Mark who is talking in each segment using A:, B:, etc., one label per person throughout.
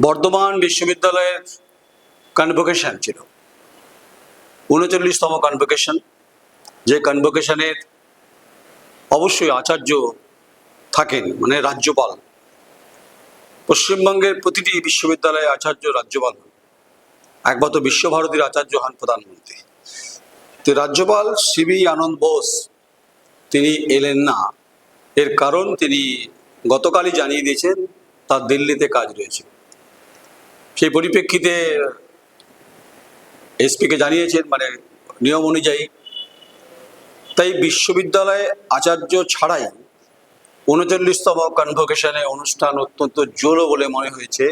A: বর্ধমান বিশ্ববিদ্যালয়ের কনভোকেশন ছিল। উনচল্লিশতম কনভোকেশন যে কনভোকেশনের অবশ্যই আচার্য থাকেন মানে রাজ্যপাল। পশ্চিমবঙ্গের প্রতিটি বিশ্ববিদ্যালয়ে আচার্য, রাজ্যপাল হন। একমাত্র বিশ্বভারতীর আচার্য হন প্রধানমন্ত্রী। তো রাজ্যপাল সিবি আনন্দ বোস, তিনি এলেন না। এর কারণ তিনি গতকালই জানিয়ে দিয়েছেন, তার দিল্লিতে কাজ রয়েছে। সেই পরিপ্রেক্ষিতে এসপিকে জানিয়েছেন মানে নিয়ম অনুযায়ী। তাই বিশ্ববিদ্যালয়ে আচার্য ছাড়াই উনচল্লিশতম কনভোকেশনে অনুষ্ঠান অত্যন্ত জোরো বলে মনে হয়েছে,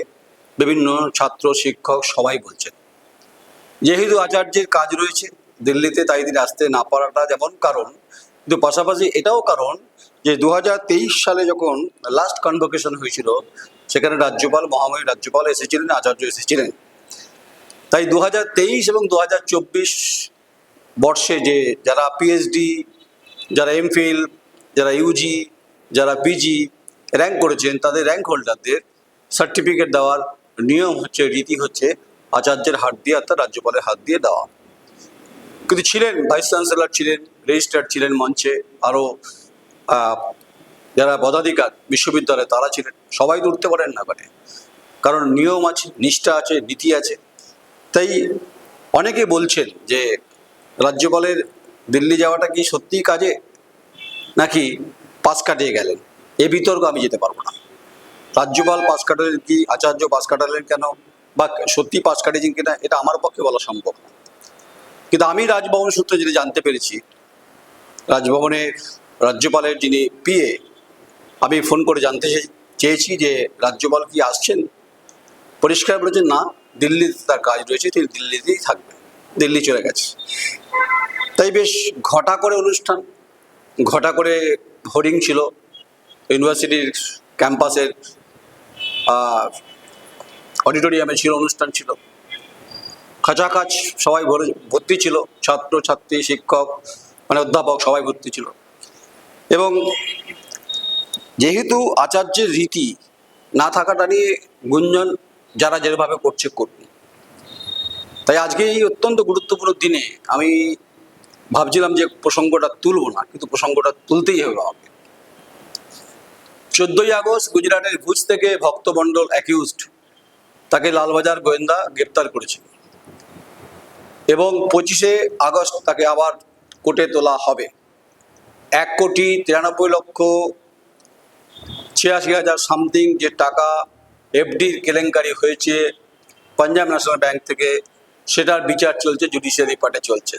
A: বিভিন্ন ছাত্র, শিক্ষক সবাই বলছেন। যেহেতু আচার্যের কাজ রয়েছে, দিল্লিতে তাই তিনি আসতে না পারাটা যেমন কারণ, কিন্তু পাশাপাশি এটাও কারণ যে দু হাজার তেইশ সালে যখন লাস্ট কনভোকেশন হয়েছিল সেখানে রাজ্যপাল মহামহিম রাজ্যপাল এসেছিলেন, আচার্য এসেছিলেন। তাই দু হাজার তেইশ এবং দু হাজার চব্বিশ বর্ষে যে যারা পিএইচডি যারা এমফিল যারা ইউজি যারা পিজি র্যাঙ্ক করেছেন, তাদের র্যাঙ্ক হোল্ডারদের সার্টিফিকেট দেওয়ার নিয়ম হচ্ছে, রীতি হচ্ছে আচার্যের হাত দিয়ে অর্থাৎ রাজ্যপালের হাত দিয়ে দেওয়া। কিন্তু ছিলেন, ভাইস চ্যান্সেলর ছিলেন, রেজিস্ট্রার ছিলেন মঞ্চে, আরও যারা পদাধিকার বিশ্ববিদ্যালয়ে তারা ছিলেন, সবাই তো উঠতে পারেন না পারে কারণ নিয়ম আছে, নিষ্ঠা আছে, নীতি আছে। তাই অনেকে বলছেন যে রাজ্যপালের দিল্লি যাওয়াটা কি সত্যিই কাজে, নাকি পাশ কাটিয়ে গেলেন? এ বিতর্ক আমি যেতে পারব না। রাজ্যপাল পাশ কাটালেন কি, আচার্য পাশ কাটালেন কেন, বা সত্যি পাশ কাটিয়েছেন কিনা, এটা আমার পক্ষে বলা সম্ভব না। কিন্তু আমি রাজভবন সূত্রে যেটা জানতে পেরেছি, রাজভবনের রাজ্যপালের যিনি পিএ আমি ফোন করে জানতে চেয়েছি যে রাজ্যপাল কি আসছেন? পরিষ্কার বলেছেন না, দিল্লিতে তার কাজ রয়েছে, তিনি দিল্লিতেই থাকবেন, দিল্লি চলে গেছে। তাই বেশ ঘটা করে অনুষ্ঠান, ঘটা করে হোর্ডিং ছিল ইউনিভার্সিটির ক্যাম্পাসের অডিটোরিয়ামে ছিল, অনুষ্ঠান ছিল। খাঁচাকাচ সবাই ভরে, ভর্তি ছিল, ছাত্র, ছাত্রী, শিক্ষক মানে অধ্যাপক সবাই ভর্তি ছিল। এবং যেহেতু আচার্যের রীতি না থাকাটা নিয়ে গুঞ্জন যারা যেভাবে করছে করুন তাই আজকে এই অত্যন্ত গুরুত্বপূর্ণ দিনে আমি ভাবছিলাম যে প্রসঙ্গটা তুলব না, কিন্তু প্রসঙ্গটা তুলতেই হবে আমাকে। চোদ্দই আগস্ট গুজরাটের ভুজ থেকে ভক্তমণ্ডল অ্যাকিউজড তাকে লালবাজার গোয়েন্দা গ্রেপ্তার করেছিল এবং পঁচিশে আগস্ট তাকে আবার কোর্টে তোলা হবে। এক কোটি তিরানব্বই লক্ষ ছিয়াশি হাজার সামথিং যে টাকা এফডির কেলেঙ্কারি হয়েছে পাঞ্জাব ন্যাশনাল ব্যাংক থেকে, সেটার বিচার চলছে, জুডিশিয়ারি পার্টে চলছে।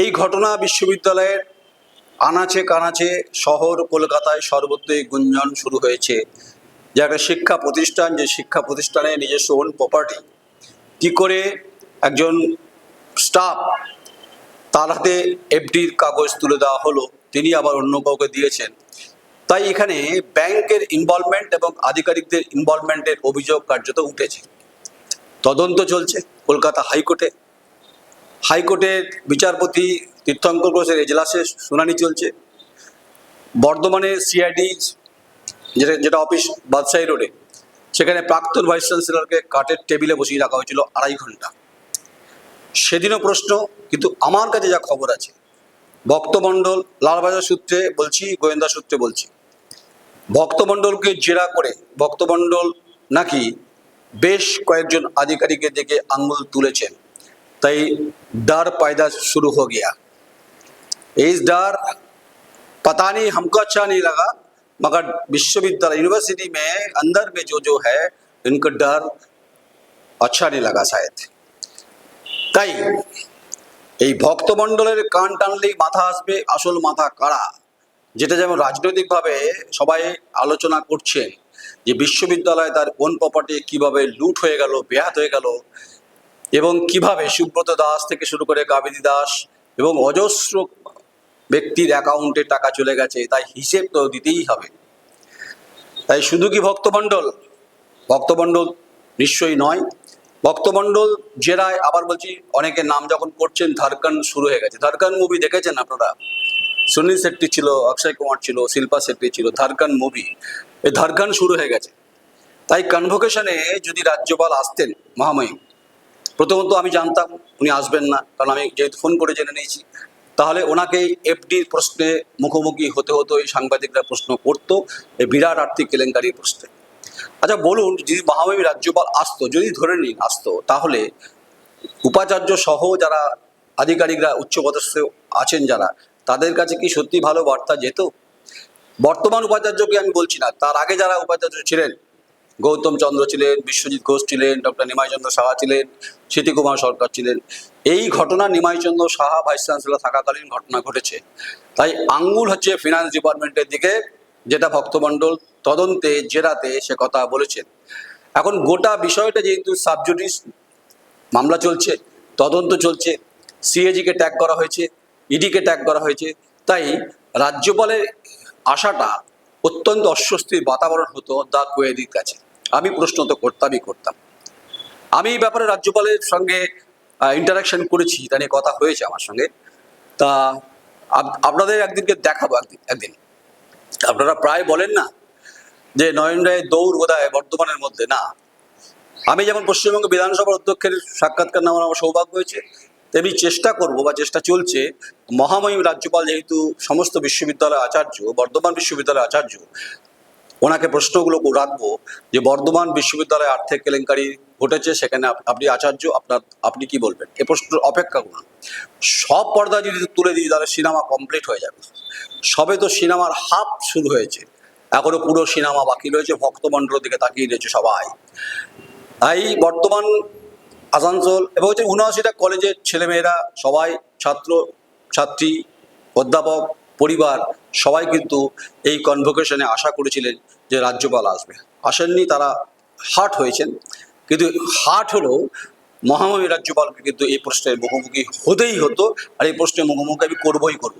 A: এই ঘটনা বিশ্ববিদ্যালয়ের আনাচে কানাচে শহর কলকাতায় সর্বত্রই গুঞ্জন শুরু হয়েছে। যে একটা শিক্ষা প্রতিষ্ঠান, যে শিক্ষা প্রতিষ্ঠানে নিজস্ব ওন প্রপার্টি কি করে একজন স্টাফ তার হাতে এফডির কাগজ তুলে দেওয়া হলো, তিনি আবার অন্য কাউকে দিয়েছেন। তাই এখানে ব্যাংকের ইনভলভমেন্ট এবং আধিকারিকদের ইনভলভমেন্টের অভিযোগ কার্যত উঠেছে। তদন্ত চলছে কলকাতা হাইকোর্টে। হাইকোর্টের বিচারপতি তীর্থঙ্কর ঘোষের এজলাসে শুনানি চলছে। বর্ধমানে সিআইডি যেটা যেটা অফিস বাদশাহী রোডে, সেখানে প্রাক্তন ভাইস চ্যান্সেলরকে কাঠের টেবিলে বসিয়ে রাখা হয়েছিল আড়াই ঘণ্টা সেদিনও প্রশ্ন, কিন্তু আমার কাছে যা খবর আছে, ভক্তমণ্ডল, লালবাজার সূত্রে বলছি, গোয়েন্দা সূত্রে বলছি। ভক্তমণ্ডলকে জেরা করে ভক্তমণ্ডল নাকি বেশ কয়েকজন আধিকারিকের দিকে আঙ্গুল তুলেছেন তাই डर पैदा शुरू हो गया इस डर पता नहीं हमको अच्छा नहीं लगा मगर विश्वविद्यालय यूनिवर्सिटी में अंदर में जो जो है इनको डर अच्छा नहीं लगा शायद তাই এই ভক্তমণ্ডলের কান টানলেই মাথা আসবে আসল মাথা কারা যেটা যেমন রাজনৈতিকভাবে সবাই আলোচনা করছেন যে বিশ্ববিদ্যালয় তার কোন প্রপার্টি কীভাবে লুট হয়ে গেল বেহাত হয়ে গেল, এবং কীভাবে সুব্রত দাস থেকে শুরু করে কাবেরী দাস এবং অজস্র ব্যক্তির অ্যাকাউন্টে টাকা চলে গেছে, তাই হিসেব তো দিতেই হবে। তাই শুধু কি ভক্তমণ্ডল? ভক্তমণ্ডল নিশ্চয়ই নয়। ভক্তমণ্ডল জেরায় আবার বলছি, অনেকে নাম যখন করছেন, ধারকান শুরু হয়ে গেছে। ধারকান মুভি দেখেছেন আপনারা? সুনীল শেট্টি ছিল, অক্ষয় কুমার ছিল, শিল্পা শেট্টি ছিল, ধারকান মুভি এই ধারকান শুরু হয়ে গেছে। তাই কনভোকেশনে যদি রাজ্যপাল আসতেন মহামহিম, প্রথমত আমি জানতাম উনি আসবেন না, কারণ আমি যেহেতু ফোন করে জেনে নিয়েছি, তাহলে ওনাকে এফডির প্রশ্নে মুখোমুখি হতে হতো, এই সাংবাদিকরা প্রশ্ন করতো এই বিরাট আর্থিক কেলেঙ্কারির প্রশ্নে। আচ্ছা বলুন, যদি মহামহিম রাজ্যপাল আসতো, যদি ধরে নিন আসতো, তাহলে উপাচার্য সহ যারা আধিকারিকরা, উচ্চপদস্থ আছেন যারা তাদের কাছে কি সত্যি ভালো বার্তা যেত? বর্তমান উপাচার্যকে আমি বলছি না, তার আগে যারা উপাচার্য ছিলেন, গৌতম চন্দ্র ছিলেন, বিশ্বজিৎ ঘোষ ছিলেন, ডক্টর নিমাইচন্দ্র সাহা ছিলেন, স্মৃতিকুমার সরকার ছিলেন। এই ঘটনা নিমাইচন্দ্র সাহা ভাইস চ্যান্সেলর থাকাকালীন ঘটনা ঘটেছে। তাই আঙ্গুল হচ্ছে ফিনান্স ডিপার্টমেন্টের দিকে, যেটা ভক্তমণ্ডল তদন্তে, জেরাতে সে কথা বলেছেন। এখন গোটা বিষয়টা যেহেতু সাবজুডিস মামলা চলছে, তদন্ত চলছে সিএজিকে ট্যাগ করা হয়েছে ইডিকে ট্যাগ করা হয়েছে। তাই রাজ্যপালের আশাটা অত্যন্ত অস্বস্তির বাতাবরণ হতো দা কোয়েদির কাছে। আমি প্রশ্ন তো করতামই করতাম। আমি এই ব্যাপারে রাজ্যপালের সঙ্গে ইন্টারাকশন করেছি, তা নিয়ে কথা হয়েছে আমার সঙ্গে। তা আপনাদের একদিনকে দেখাবো একদিন একদিন। আপনারা প্রায় বলেন না যে নয়ন রায়ের দৌড় বোধহয় বর্ধমানের মধ্যে, না। আমি যেমন পশ্চিমবঙ্গ বিধানসভার অধ্যক্ষের সাক্ষাৎকার নেওয়ার আমার সৌভাগ্য হয়েছে তেমনি চেষ্টা করব বা চেষ্টা চলছে, মহামহিম রাজ্যপাল যেহেতু সমস্ত বিশ্ববিদ্যালয় আচার্য, বর্ধমান বিশ্ববিদ্যালয় আচার্য, ওনাকে প্রশ্নগুলো রাখব যে বর্ধমান বিশ্ববিদ্যালয়ে আর্থিক কেলেঙ্কারি ঘটেছে, সেখানে আপনি আচার্য, আপনার, আপনি কি বলবেন? এ প্রশ্ন অপেক্ষা করুন। সব পর্দা যদি তুলে দিই, তাহলে সিনেমা কমপ্লিট হয়ে যাবে। সবে তো সিনেমার হাফ শুরু হয়েছে। এখনও পুরো সিনেমা বাকি রয়েছে ভক্তমণ্ডল দিকে তাকিয়ে রয়েছে সবাই। তাই বর্তমান আসানসোল এবং হচ্ছে উনআশিটা কলেজের ছেলেমেয়েরা সবাই, ছাত্র, ছাত্রী, অধ্যাপক, পরিবার, সবাই কিন্তু এই কনভোকেশনে আশা করেছিলেন যে রাজ্যপাল আসবে। আসেননি, তারা হার্ট হয়েছেন। কিন্তু হার্ট হলেও মহামহিম রাজ্যপালকে কিন্তু এই প্রশ্নের মুখোমুখি হতেই হতো আর এই প্রশ্নের মুখোমুখি আমি করবই করব।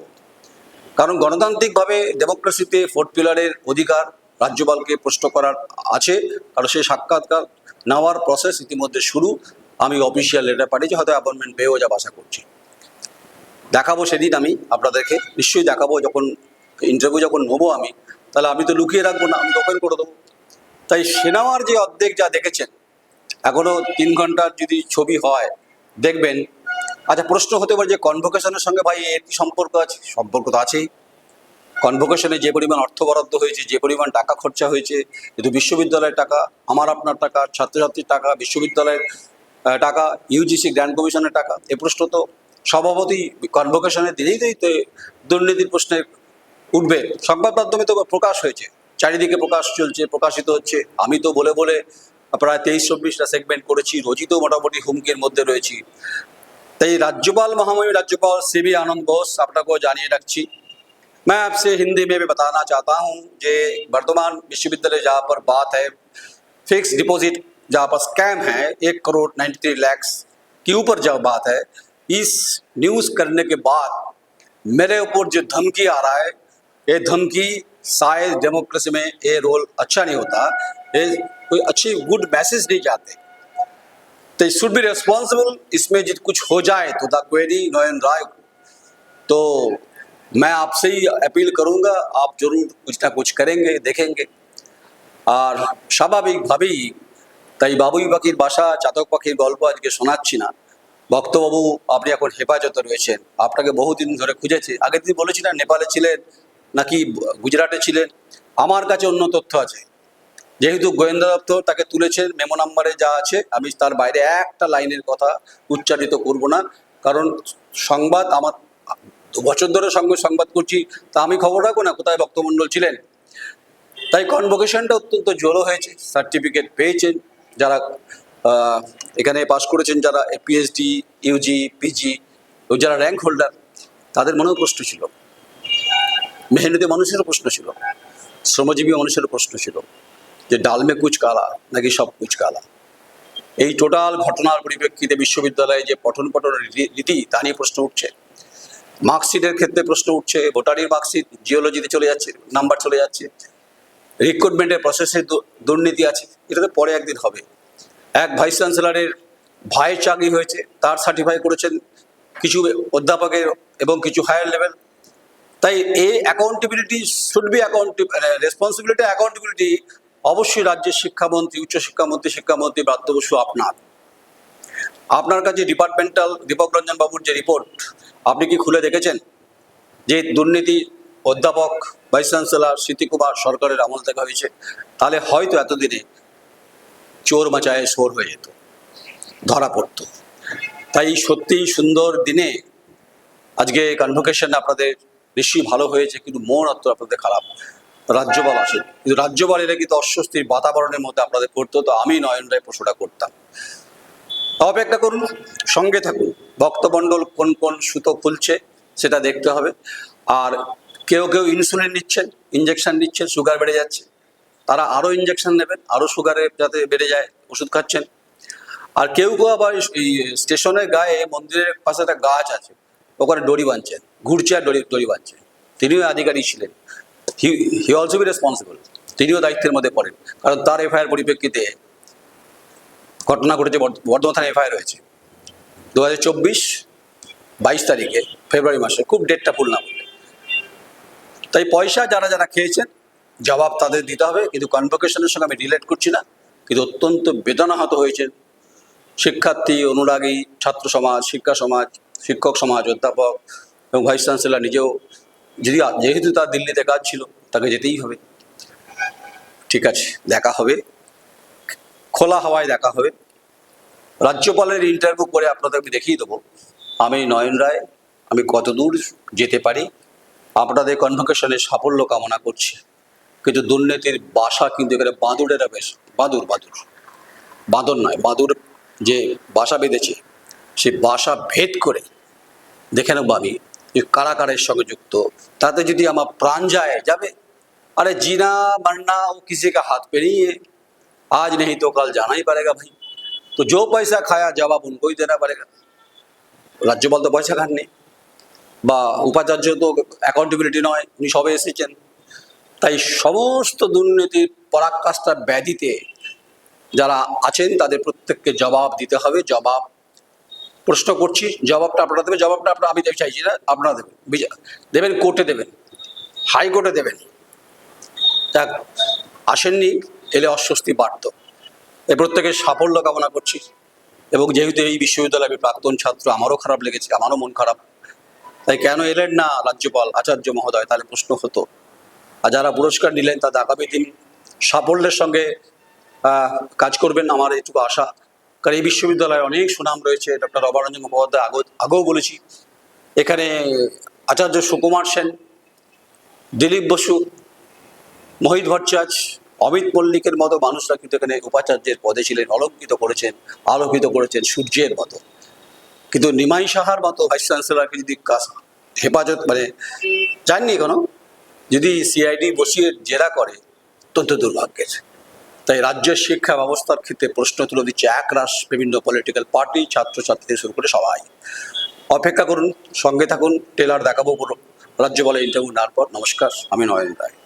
A: কারণ গণতান্ত্রিকভাবে ডেমোক্রেসিতে ফোর্থ পিলারের অধিকার রাজ্যপালকে প্রশ্ন করার আছে। কারণ সেই সাক্ষাৎকার নেওয়ার প্রসেস ইতিমধ্যে শুরু। আমি অফিসিয়াল লেটার পাঠিয়েছি, হয়তো অ্যাপয়েন্টমেন্ট পেয়েও যাব আশা করছি। দেখাবো সেদিন আমি আপনাদেরকে, নিশ্চয়ই দেখাবো যখন ইন্টারভিউ যখন নেব আমি, তাহলে আমি তো লুকিয়ে রাখব না, আমি ওপেন করে দেবো। তাই সিনেমার যে অর্ধেক যা দেখেছেন, এখনও তিন ঘণ্টার যদি ছবি হয়, দেখবেন। আচ্ছা প্রশ্ন হতে পারে যে কনভোকেশনের সঙ্গে ভাই এর কি সম্পর্ক আছে? সম্পর্ক তো আছেই। কনভোকেশনে যে পরিমাণ অর্থ বরাদ্দ হয়েছে, যে পরিমাণ টাকা খরচা হয়েছে কিন্তু বিশ্ববিদ্যালয়ের টাকা, আমার আপনার টাকা, ছাত্রছাত্রীর টাকা, বিশ্ববিদ্যালয়ের টাকা ইউজিসি গ্র্যান্ড কমিশনের টাকা এ প্রশ্ন তো স্বভাবতই কনভোকেশনের দিনেই তো এই তো দুর্নীতির প্রশ্নে উঠবে সংবাদ মাধ্যমে তো প্রকাশ হয়েছে চারিদিকে প্রকাশ চলছে প্রকাশিত হচ্ছে আমি তো বলে বলে প্রায় তেইশ চব্বিশটা সেগমেন্ট করেছি রোজই তো মোটামুটি হুমকির মধ্যে রয়েছি তাই রাজ্যপাল মহামহিম राज्यपाल सी बी आनंद बोस আপনাকেও জানিয়ে রাখছি मैं आपसे हिंदी में भी बताना चाहता हूँ जे वर्धमान विश्वविद्यालय जहाँ पर बात है फिक्स डिपॉजिट जहाँ पर स्कैम है, एक करोड़ नाइन्टी थ्री लैक्स के ऊपर जब बात है, इस न्यूज़ करने के बाद मेरे ऊपर जो धमकी आ रहा है, ये धमकी शायद डेमोक्रेसी में ये रोल अच्छा नहीं होता, ये कोई अच्छी गुड मैसेज नहीं जाते। तो शुड बी रेस्पॉन्सिबल इसमें जित कुछ हो जाए तो दी नोन नोयन राय तो मैं आपसे ही अपील करूँगा, आप ज़रूर कुछ ना कुछ करेंगे, देखेंगे। और स्वाभाविक भाभी। তাই বাবুই পাখির বাসা, চাতক পাখির গল্প আজকে শোনাচ্ছি না। ভক্তবাবু, আপনি এখন হেফাজতে রয়েছেন। আপনাকে বহুদিন ধরে খুঁজেছে। আগের দিন বলেছিলেন নেপালে ছিলেন নাকি গুজরাটে ছিলেন? আমার কাছে অন্য তথ্য আছে। যেহেতু গোয়েন্দা দপ্তর তাকে তুলেছেন, মেমো নাম্বারে যা আছে, আমি তার বাইরে একটা লাইনের কথা উচ্চারিত করব না। কারণ সংবাদ আমার বছর ধরে সঙ্গে সংবাদ করছি, তা আমি খবর রাখব না? কোথায় ভক্তমণ্ডল ছিলেন? তাই কনভোকেশনটা অত্যন্ত জোরো হয়েছে। সার্টিফিকেট পেয়েছেন। যারা এখানে পাশ করেছেন যারা পিএইচডি ইউজি পিজি যারা র্যাঙ্ক হোল্ডার তাদের মনেও প্রশ্ন ছিল। মেহনতি মানুষেরও প্রশ্ন ছিল। শ্রমজীবী মানুষেরও প্রশ্ন ছিল যে ডালমে কুচ কালা নাকি সব কুচ কালা এই টোটাল ঘটনার পরিপ্রেক্ষিতে বিশ্ববিদ্যালয়ে যে পঠন পঠন রীতি তা নিয়ে প্রশ্ন উঠছে। মার্কশিটের ক্ষেত্রে প্রশ্ন উঠছে, ভোটারির মার্কশিট জিওলজিতে চলে যাচ্ছে নাম্বার চলে যাচ্ছে। রিক্রুটমেন্টের প্রসেসে দুর্নীতি আছে এটা তো পরে একদিন হবে। এক ভাইস চ্যান্সেলরের ভাইয়ের চাকরি হয়েছে, তার সার্টিফাই করেছেন কিছু অধ্যাপকের এবং কিছু হায়ার লেভেল তাই এই accountability should be account responsibility accountability অবশ্যই রাজ্যের শিক্ষামন্ত্রী উচ্চশিক্ষামন্ত্রী শিক্ষামন্ত্রী ব্রাত্য বসু আপনার। আপনার কাছে ডিপার্টমেন্টাল দীপক রঞ্জন বাবুর যে রিপোর্ট আপনি কি খুলে দেখেছেন? যে দুর্নীতি অধ্যাপক ভাইস চ্যান্সেলর স্মৃতিকুমার সরকারের আমল থেকে হয়েছে। তাহলে হয়তো এতদিনে চোর মাচায় সোর হয়ে যেত, ধরা পড়তো। তাই সত্যিই সুন্দর দিনে আজকে কনভোকেশন আপনাদের বেশি ভালো হয়েছে, কিন্তু মন অত আপনাদের খারাপ। রাজ্যপাল আসে কিন্তু রাজ্যপাল এরা কিন্তু অস্বস্তির বাতাবরণের মধ্যে আপনাদের করতো তো আমি নয়ন রায় প্রশ্নটা করতাম। অপেক্ষা করুন, সঙ্গে থাকুন। ভক্তমণ্ডল কোন কোন সুতো খুলছে, সেটা দেখতে হবে। আর কেউ কেউ ইনসুলিন নিচ্ছেন ইঞ্জেকশন নিচ্ছেন সুগার বেড়ে যাচ্ছে। তারা আরও ইঞ্জেকশন নেবেন আরও সুগারে যাতে বেড়ে যায়, ওষুধ খাচ্ছেন। আর কেউ কেউ আবার স্টেশনের গায়ে, মন্দিরের পাশে একটা গাছ আছে, ওখানে দড়ি বাঁধছেন, ঘুরছে আর দড়ি দড়ি বাঁধছেন তিনিও আধিকারিক ছিলেন। He he also be responsible তিনিও দায়িত্বের মধ্যে পড়েন। কারণ তার এফআইআর পরিপ্রেক্ষিতে ঘটনা ঘটেছে, বর্ধ- বর্ধমান থানায় এফআইআর হয়েছে। দু হাজার চব্বিশ বাইশ তারিখে, ফেব্রুয়ারি মাসে, খুব ডেটটা ভুল না বললে তাই পয়সা যারা যারা খেয়েছেন, জবাব তাদের দিতে হবে। কিন্তু কনভোকেশনের সঙ্গে আমি রিলেট করছি না। কিন্তু অত্যন্ত বেদনাহত হয়েছেন শিক্ষার্থী অনুরাগী, ছাত্র সমাজ, শিক্ষা সমাজ, শিক্ষক সমাজ, অধ্যাপক এবং ভাইস চ্যান্সেলার নিজেও যদি যেহেতু তার দিল্লিতে কাজ ছিল, তাকে যেতেই হবে। ঠিক আছে, দেখা হবে। খোলা হাওয়ায় দেখা হবে। রাজ্যপালের ইন্টারভিউ করে আপনাদের আমি দেখিয়ে দেবো। আমি নয়ন রায়, আমি কত দূর যেতে পারি? আপনাদের কনভোকেশনের সাফল্য কামনা করছি কিন্তু দুর্নীতির বাসা কিন্তু এখানে বাঁদুরেরা বেশ বাঁদুর বাঁদুর বাঁদর নয় বাঁদুর যে বাসা বেঁধেছে সে বাসা ভেদ করে দেখে নেবো আমি যে কারা কারা এর সঙ্গে যুক্ত তাতে যদি আমার প্রাণ যায় যাবে अरे जीना मरना वो किसी का हाथ पे नहीं है आज नहीं तो कल जाना ही पड़ेगा भाई तो जो पैसा खाया जवाब उनको ही देना पड़ेगा রাজ্যপাল তো পয়সা খাননি বা উপাচার্য তো অ্যাকাউন্টেবিলিটি নয়, উনি সবে এসেছেন। তাই সমস্ত দুর্নীতির পরাকাষ্ঠা ব্যাধিতে যারা আছেন, তাদের প্রত্যেককে জবাব দিতে হবে, জবাব প্রশ্ন করছি, জবাবটা আপনারা দেবেন, জবাবটা আপনারা আমি দেবে চাইছি না, আপনারা দেবেন। দেবেন, কোর্টে দেবেন, হাইকোর্টে দেবেন। যাক আসেননি, এলে অস্বস্তি বাড়ত। এ প্রত্যেকের সাফল্য কামনা করছি। এবং যেহেতু এই বিশ্ববিদ্যালয়ে আমি প্রাক্তন ছাত্র, আমারও খারাপ লেগেছে, আমারও মন খারাপ। তাই কেন এলেন না, রাজ্যপাল আচার্য মহোদয়? তাহলে প্রশ্ন হতো। আর যারা পুরস্কার নিলেন, তাদের আগামী দিন সাফল্যের সঙ্গে কাজ করবেন আমার এটুকু আশা। কারণ এই বিশ্ববিদ্যালয়ে অনেক সুনাম রয়েছে। ডক্টর অবরঞ্জন মুখোপাধ্যায় আগেও আগেও বলেছি। এখানে আচার্য সুকুমার সেন, দিলীপ বসু, মোহিত ভট্টাচার্য, অমিত মল্লিকের মতো মানুষরা কিন্তু এখানে উপাচার্যের পদে ছিলেন, অলঙ্কিত করেছেন, আলোকিত করেছেন সূর্যের মতো। কিন্তু নিমাই সাহার মতো ভাইস চ্যান্সেলরকে যদি কাজ- হেফাজত মানে জাননি এখনও, যদি সিআইডি বসিয়ে জেরা করে, অত্যন্ত দুর্ভাগ্যের। তাই রাজ্যের শিক্ষা ব্যবস্থার ক্ষেত্রে প্রশ্ন তুলে দিচ্ছে একরাশ বিভিন্ন পলিটিক্যাল পার্টি ছাত্রছাত্রী থেকে শুরু করে সবাই। অপেক্ষা করুন, সঙ্গে থাকুন, টেলার দেখাবো রাজ্যপালের ইন্টারভিউ নেওয়ার পর, নমস্কার, আমি নয়ন রায়।